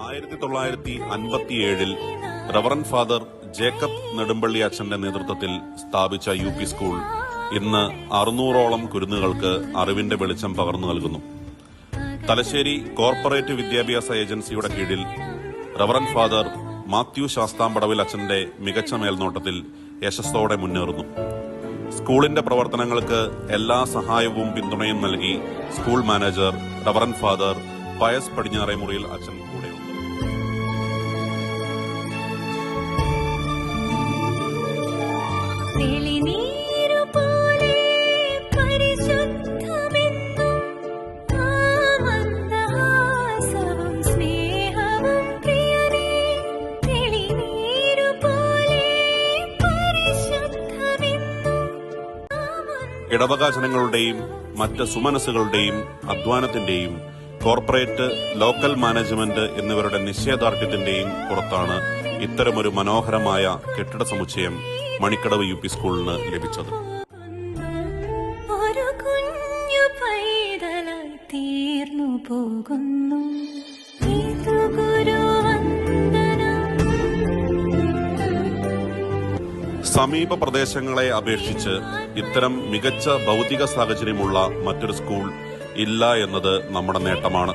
ആയിരത്തി തൊള്ളായിരത്തി അൻപത്തിയേഴിൽ റവറൻ ഫാദർ ജേക്കബ് നെടുമ്പള്ളി അച്ഛന്റെ നേതൃത്വത്തിൽ സ്ഥാപിച്ച യു പി സ്കൂൾ ഇന്ന് അറുന്നൂറോളം കുരുന്നുകൾക്ക് അറിവിന്റെ വെളിച്ചം പകർന്നു നൽകുന്നു. തലശ്ശേരി കോർപ്പറേറ്റ് വിദ്യാഭ്യാസ ഏജൻസിയുടെ കീഴിൽ റവറൻ ഫാദർ മാത്യു ശാസ്താംപടവിൽ അച്ഛന്റെ മികച്ച മേൽനോട്ടത്തിൽ യശസ്സോടെ മുന്നേറുന്നു. സ്കൂളിന്റെ പ്രവർത്തനങ്ങൾക്ക് എല്ലാ സഹായവും പിന്തുണയും നൽകി school manager Reverend Father Pius പടിഞ്ഞാറേമുറിയിൽ അച്ഛൻ കൂടെയുണ്ട്. ഇടവക ജനങ്ങളുടെയും മറ്റ് സുമനസ്സുകളുടെയും അധ്വാനത്തിന്റെയും കോർപ്പറേറ്റ് ലോക്കൽ മാനേജ്മെന്റ് എന്നിവരുടെ നിശ്ചയദാർഢ്യത്തിന്റെയും പുറത്താണ് ഇത്തരമൊരു മനോഹരമായ കെട്ടിട സമുച്ചയം മണിക്കടവ് യു പി സ്കൂളിന് ലഭിച്ചത്. തീർന്നു പോകുന്നു. സമീപ പ്രദേശങ്ങളെ അപേക്ഷിച്ച് ഇത്തരം മികച്ച ഭൗതിക സാഹചര്യമുള്ള മറ്റൊരു സ്കൂൾ ഇല്ല എന്നത് നമ്മുടെ നേട്ടമാണ്.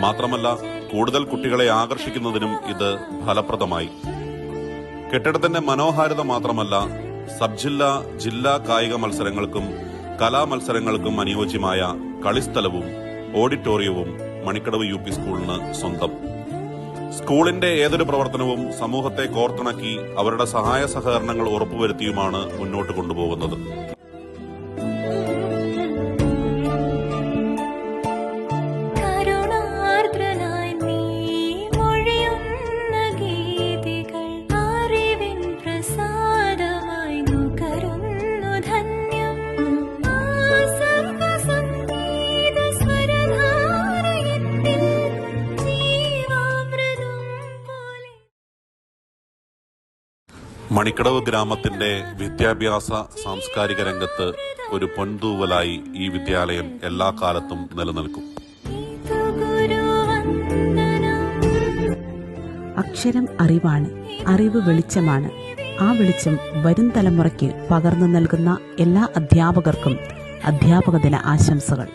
മാത്രമല്ല കൂടുതൽ കുട്ടികളെ ആകർഷിക്കുന്നതിനും ഇത് ഫലപ്രദമായി. കെട്ടിടത്തിന്റെ മനോഹാരിത മാത്രമല്ല സബ് ജില്ലാ ജില്ലാ കായിക മത്സരങ്ങൾക്കും കലാമത്സരങ്ങൾക്കും അനുയോജ്യമായ കളിസ്ഥലവും ഓഡിറ്റോറിയവും മണിക്കടവ് യു പി സ്കൂളിന് സ്വന്തം. സ്കൂളിന്റെ ഏതൊരു പ്രവർത്തനവും സമൂഹത്തെ കോർത്തിണക്കി അവരുടെ സഹായ സഹകരണങ്ങൾ ഉറപ്പുവരുത്തിയുമാണ് മുന്നോട്ട് കൊണ്ടുപോകുന്നത്. മണിക്കടവ് ഗ്രാമത്തിന്റെ വിദ്യാഭ്യാസ സാംസ്കാരിക രംഗത്ത് ഒരു പൊൻതൂവലായി ഈ വിദ്യാലയം എല്ലാ കാലത്തും നിലനിൽക്കും. അക്ഷരം അറിവാണ് അറിവ് വെളിച്ചമാണ്. ആ വെളിച്ചം വരും തലമുറയ്ക്ക് പകർന്നു നൽകുന്ന എല്ലാ അധ്യാപകർക്കും അധ്യാപക ദിന ആശംസകൾ.